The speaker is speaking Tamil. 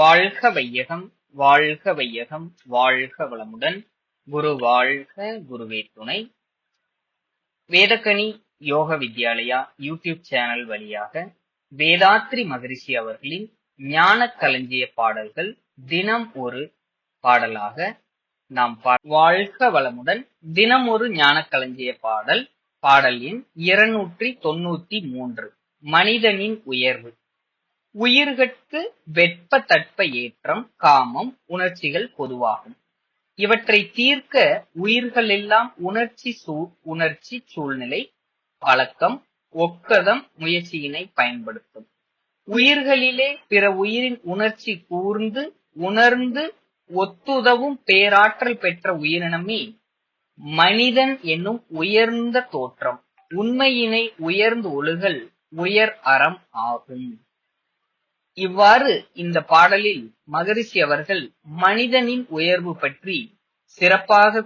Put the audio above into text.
வாழ்க வையகம் வாழ்க வையகம் வாழ்க வளமுடன். குரு வாழ்க குருவே துணை. வேதக்கனி யோக வித்யாலயா யூடியூப் சேனல் வழியாக வேதாத்ரி மகரிஷி அவர்களின் ஞான களஞ்சிய பாடல்கள் தினம் ஒரு பாடலாக நாம் வாழ்க வளமுடன் தினம் ஒரு ஞான களஞ்சிய பாடல் பாடல் எண் இருநூற்றி தொண்ணூத்தி மூன்று மனிதனின் உயர்வு. உயிர்கட்கு வெப்ப தட்ப ஏற்றம் காமம் உணர்ச்சிகள் பொதுவாகும். இவற்றை தீர்க்க உயிர்கள் எல்லாம் உணர்ச்சி சூ உணர்ச்சி சூழ்நிலை பழக்கம் ஒக்கதம் முயற்சியினை பயன்படுத்தும். உயிர்களிலே பிற உயிரின் உணர்ச்சி கூர்ந்து உணர்ந்து ஒத்துதவும் பேராற்றல் பெற்ற உயிரினமே மனிதன் என்னும் உயர்ந்த தோற்றம். உண்மையினை உயர்ந்து ஒழுகல் உயர் அறம் ஆகும். இவ்வாறு இந்த பாடலில் மகரிஷி அவர்கள் மனிதனின் உயர்வு பற்றி சிறப்பாக